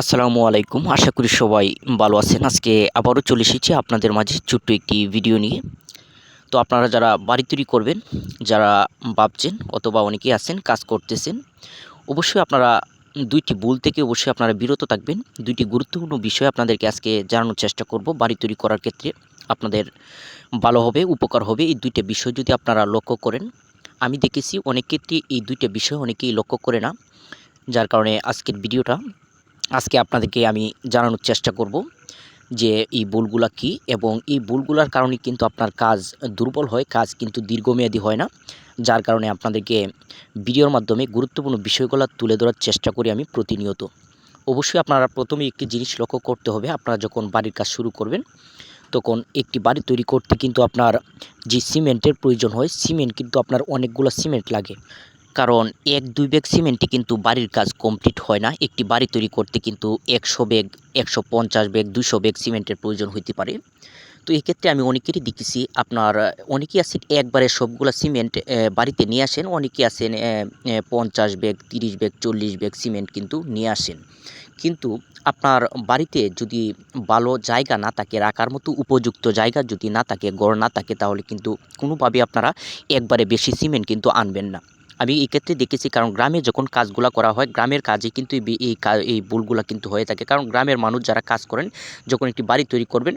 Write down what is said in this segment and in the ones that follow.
আসসালামু আলাইকুম। আশা করি সবাই ভালো আছেন। আজকে আবারও চলে এসেছি আপনাদের মাঝে ছোট্ট একটি ভিডিও নিয়ে। তো আপনারা যারা বাড়ি তৈরি করবেন, যারা ভাবছেন অথবা অনেকেই আছেন, কাজ করতেছেন, অবশ্যই আপনারা দুইটি ভুল থেকে অবশ্যই আপনারা বিরত থাকবেন। দুইটি গুরুত্বপূর্ণ বিষয় আপনাদেরকে আজকে জানানোর চেষ্টা করব। বাড়ি তৈরি করার ক্ষেত্রে আপনাদের ভালো হবে, উপকার হবে, এই দুইটা বিষয় যদি আপনারা লক্ষ্য করেন। আমি দেখেছি অনেক ক্ষেত্রে এই দুইটা বিষয় অনেকেই লক্ষ্য করে না, যার কারণে আজকের ভিডিওটা আজকে আপনাদেরকে আমি জানানোর চেষ্টা করব যে এই ভুলগুলা কি এবং এই ভুলগুলার কারণে কিন্তু আপনার কাজ দুর্বল হয়, কাজ কিন্তু দীর্ঘমেয়াদী হয় না। যার কারণে আপনাদেরকে ভিডিওর মাধ্যমে গুরুত্বপূর্ণ বিষয়গুলো তুলে ধরার চেষ্টা করি আমি প্রতিনিয়ত। অবশ্যই আপনারা প্রথমে একটি জিনিস লক্ষ্য করতে হবে, আপনারা যখন বাড়ির কাজ শুরু করবেন, তখন একটি বাড়ি তৈরি করতে কিন্তু আপনার যে সিমেন্টের প্রয়োজন হয়, সিমেন্ট কিন্তু আপনার অনেকগুলো সিমেন্ট লাগে। কারণ এক, দুই ব্যাগ সিমেন্টে কিন্তু বাড়ির কাজ কমপ্লিট হয় না। একটি বাড়ি তৈরি করতে কিন্তু একশো ব্যাগ, একশো পঞ্চাশ ব্যাগ, দুশো ব্যাগ সিমেন্টের প্রয়োজন হইতে পারে। তো এক্ষেত্রে আমি অনেকেরই দেখেছি, আপনার অনেকেই আছেন একবারে সবগুলো সিমেন্ট বাড়িতে নিয়ে আসেন, অনেকেই আছেন পঞ্চাশ ব্যাগ, তিরিশ ব্যাগ, চল্লিশ ব্যাগ সিমেন্ট কিন্তু নিয়ে আসেন। কিন্তু আপনার বাড়িতে যদি ভালো জায়গা না থাকে, রাখার মতো উপযুক্ত জায়গা যদি না থাকে গড় না থাকে, তাহলে কিন্তু কোনোভাবে আপনারা একবারে বেশি সিমেন্ট কিন্তু আনবেন না। আমি এক্ষেত্রে ক্ষেত্রে দেখেছি, কারণ গ্রামে যখন কাজগুলো করা হয়, গ্রামের কাজে কিন্তু এই এই ভুলগুলো কিন্তু হয়ে থাকে। কারণ গ্রামের মানুষ যারা কাজ করেন, যখন একটি বাড়ি তৈরি করবেন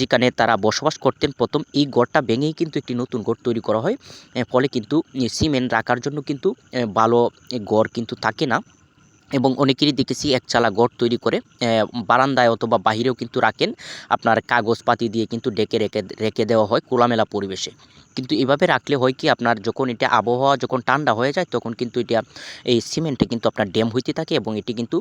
যেখানে তারা বসবাস করতেন, প্রথম এই গড়টা ভেঙেই কিন্তু একটি নতুন গড় তৈরি করা হয়। ফলে কিন্তু সিমেন্ট রাখার জন্য কিন্তু ভালো গড় কিন্তু থাকে না। এবং অনেকেরই দেখেছি এক চালা গড় তৈরি করে বারান্দায় অথবা বাহিরেও কিন্তু রাখেন। আপনার কাগজপাতি দিয়ে কিন্তু ডেকে রেখে রেখে দেওয়া হয় খোলামেলা পরিবেশে। কিন্তু এভাবে রাখলে হয় কি, আপনার যখন এটা আবহাওয়া যখন ঠান্ডা হয়ে যায়, তখন কিন্তু এটা, এই সিমেন্টে কিন্তু আপনার ড্যাম হইতে থাকে এবং এটি কিন্তু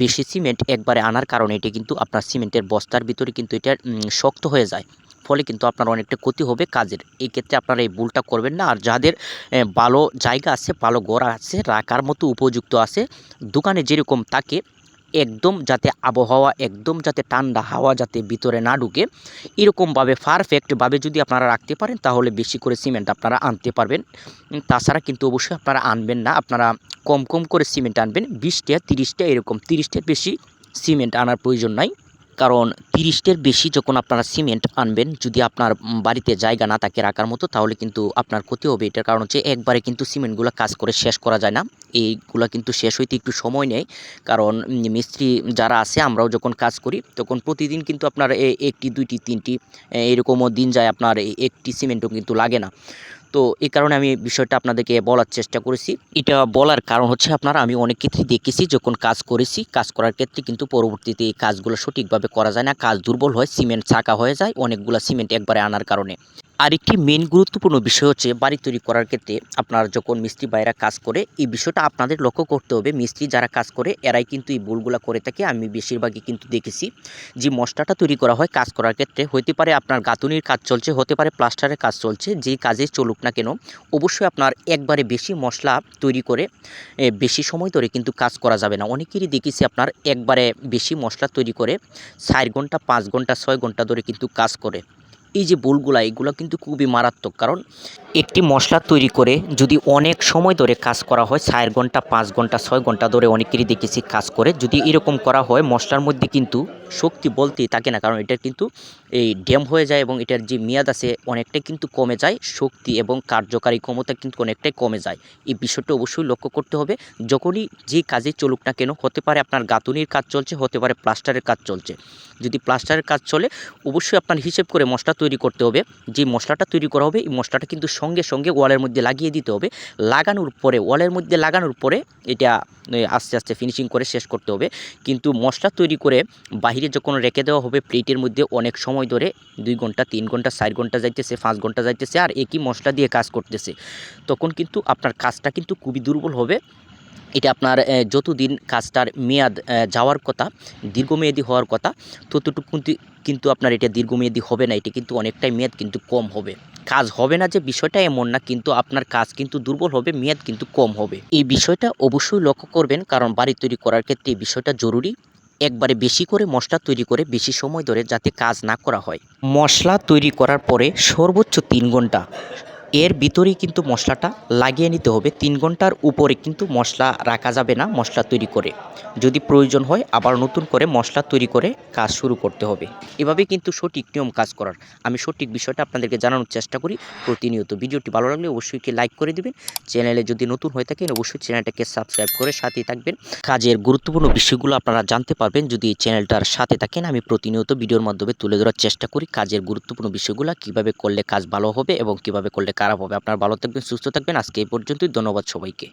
বেশি সিমেন্ট একবারে আনার কারণে এটি কিন্তু আপনার সিমেন্টের বস্তার ভিতরে কিন্তু এটা শক্ত হয়ে যায়। ফলে কিন্তু আপনার অনেকটা ক্ষতি হবে কাজের। এই ক্ষেত্রে আপনারা এই ভুলটা করবেন না। আর যাদের ভালো জায়গা আছে, ভালো গড় আছে, রাখার মতো উপযুক্ত আছে, দোকানে যেরকম থাকে, একদম যাতে আবহাওয়া, একদম যাতে ঠান্ডা হাওয়া যাতে ভিতরে না ঢুকে, এরকমভাবে পারফেক্টভাবে যদি আপনারা রাখতে পারেন, তাহলে বেশি করে সিমেন্ট আপনারা আনতে পারবেন। তাছাড়া কিন্তু অবশ্যই আপনারা আনবেন না। আপনারা কম কম করে সিমেন্ট আনবেন। বিশটা, তিরিশটা, এরকম তিরিশটার বেশি সিমেন্ট আনার প্রয়োজন নাই। কারণ তিরিশটার বেশি যখন আপনারা সিমেন্ট আনবেন, যদি আপনার বাড়িতে জায়গা না থাকে রাখার মতো, তাহলে কিন্তু আপনার ক্ষতি হবে। এটার কারণ হচ্ছে একবারে কিন্তু সিমেন্টগুলো কাজ করে শেষ করা যায় না। এইগুলো কিন্তু শেষ হইতে একটু সময় নেয়। কারণ মিস্ত্রি যারা আছে, আমরাও যখন কাজ করি, তখন প্রতিদিন কিন্তু আপনার একটি দুইটি, তিনটি এরকমও দিন যায় আপনার একটি সিমেন্টও কিন্তু লাগে না। তো এই কারণে আমি বিষয়টা আপনাদেরকে বলার চেষ্টা করেছি। এটা বলার কারণ হচ্ছে আপনারা, আমি অনেক ক্ষেত্রেই দেখেছি যখন কাজ করেছি, কাজ করার ক্ষেত্রে কিন্তু পরবর্তীতে এই কাজগুলো সঠিকভাবে করা যায় না। কাজ দুর্বল হয়, সিমেন্ট ছাকা হয়ে যায়, অনেকগুলো সিমেন্ট একবারে আনার কারণে। আরেকটি মেন গুরুত্বপূর্ণ বিষয় হচ্ছে বাড়ি তৈরি করার ক্ষেত্রে আপনার যখন মিস্ত্রি বাইরা কাজ করে, এই বিষয়টা আপনাদের লক্ষ্য করতে হবে। মিস্ত্রি যারা কাজ করে, এরাই কিন্তু এই ভুলগুলো করে থাকে। আমি বেশিরভাগই কিন্তু দেখেছি যে মশলাটা তৈরি করা হয় কাজ করার ক্ষেত্রে। হতে পারে আপনার গাঁথুনির কাজ চলছে, হতে পারে প্লাস্টারের কাজ চলছে। যে কাজে চলুক না কেন, অবশ্যই আপনার একবারে বেশি মশলা তৈরি করে বেশি সময় ধরে কিন্তু কাজ করা যাবে না। অনেকেরই দেখেছি আপনার একবারে বেশি মশলা তৈরি করে, চার ঘণ্টা, পাঁচ ঘণ্টা, ছয় ঘণ্টা ধরে কিন্তু কাজ করে। এই যে ভুলগুলা এগুলো কিন্তু খুবই মারাত্মক। কারণ একটি মশলা তৈরি করে যদি অনেক সময় ধরে কাজ করা হয়, চার ঘণ্টা, পাঁচ ঘণ্টা, ছয় ঘণ্টা ধরে অনেকেরই দেখেছি কাজ করে, যদি এরকম করা হয়, মশলার মধ্যে কিন্তু শক্তি বলতেই থাকে না। কারণ এটা কিন্তু এই ড্যাম হয়ে যায় এবং এটার যে মেয়াদ আছে অনেকটাই কিন্তু কমে যায়, শক্তি এবং কার্যকারী ক্ষমতা কিন্তু অনেকটাই কমে যায়। এই বিষয়টা অবশ্যই লক্ষ্য করতে হবে। যখনই যে কাজে চলুক না কেন, হতে পারে আপনার গাঁথুনির কাজ চলছে, হতে পারে প্লাস্টারের কাজ চলছে। যদি প্লাস্টারের কাজ চলে, অবশ্যই আপনার হিসেব করে মশলা তৈরি করতে হবে। যে মশলাটা তৈরি করা হবে, এই মশলাটা কিন্তু সঙ্গে সঙ্গে ওয়ালের মধ্যে লাগিয়ে দিতে হবে। লাগানোর পরে, ওয়ালের মধ্যে লাগানোর পরে এটা আস্তে আস্তে ফিনিশিং করে শেষ করতে হবে। কিন্তু মশলা তৈরি করে বাহিরে যখন রেখে দেওয়া হবে প্লেটের মধ্যে, অনেক সময় ধরে দুই ঘণ্টা, তিন ঘণ্টা, চার ঘণ্টা যাইতেছে, পাঁচ ঘণ্টা যাইতেছে, আর একই মশলা দিয়ে কাজ করতেছে। তখন কিন্তু আপনার কাজটা কিন্তু খুবই দুর্বল হবে। এটা আপনার যতদিন কাজটার মেয়াদ যাওয়ার কথা, দীর্ঘমেয়াদী হওয়ার কথা, ততটুকু কিন্তু- কিন্তু আপনার এটা দীর্ঘমেয়াদী হবে না। এটা কিন্তু অনেকটাই মেয়াদ কিন্তু কম হবে। কাজ হবে না যে বিষয়টা এমন না, কিন্তু আপনার কাজ কিন্তু দুর্বল হবে, মেয়াদ কিন্তু কম হবে। এই বিষয়টা অবশ্যই লক্ষ্য করবেন, কারণ বাড়ি তৈরি করার ক্ষেত্রে এই বিষয়টা জরুরি। একবারে বেশি করে মশলা তৈরি করে বেশি সময় ধরে যাতে কাজ না করা হয়। মশলা তৈরি করার পরে সর্বোচ্চ তিন ঘণ্টা এর ভিতরেই কিন্তু মশলাটা লাগিয়ে নিতে হবে। তিন ঘণ্টার উপরে কিন্তু মশলা রাখা যাবে না, মশলা তৈরি করে। যদি প্রয়োজন হয় আবার নতুন করে মশলা তৈরি করে কাজ শুরু করতে হবে। এভাবে কিন্তু সঠিক নিয়ম কাজ করার। আমি সঠিক বিষয়টা আপনাদেরকে জানানোর চেষ্টা করি। প্রতিনিয়ত ভিডিওটি ভালো লাগলে অবশ্যই কি লাইক করে দিবেন। চ্যানেলে যদি নতুন হয়ে থাকেন অবশ্যই চ্যানেলটাকে সাবস্ক্রাইব করে সাথেই থাকবেন। কাজের গুরুত্বপূর্ণ বিষয়গুলো আপনারা জানতে পারবেন যদি চ্যানেলটার সাথে থাকেন। আমি প্রতিনিয়ত ভিডিওর মাধ্যমে তুলে ধরার চেষ্টা করি কাজের গুরুত্বপূর্ণ বিষয়গুলো, কীভাবে করলে কাজ ভালো হবে এবং কীভাবে করলে খারাপ হবে। আপনার ভালো থাকবেন সুস্থ থাকবেন। আজকে এই পর্যন্তই। ধন্যবাদ সবাইকে।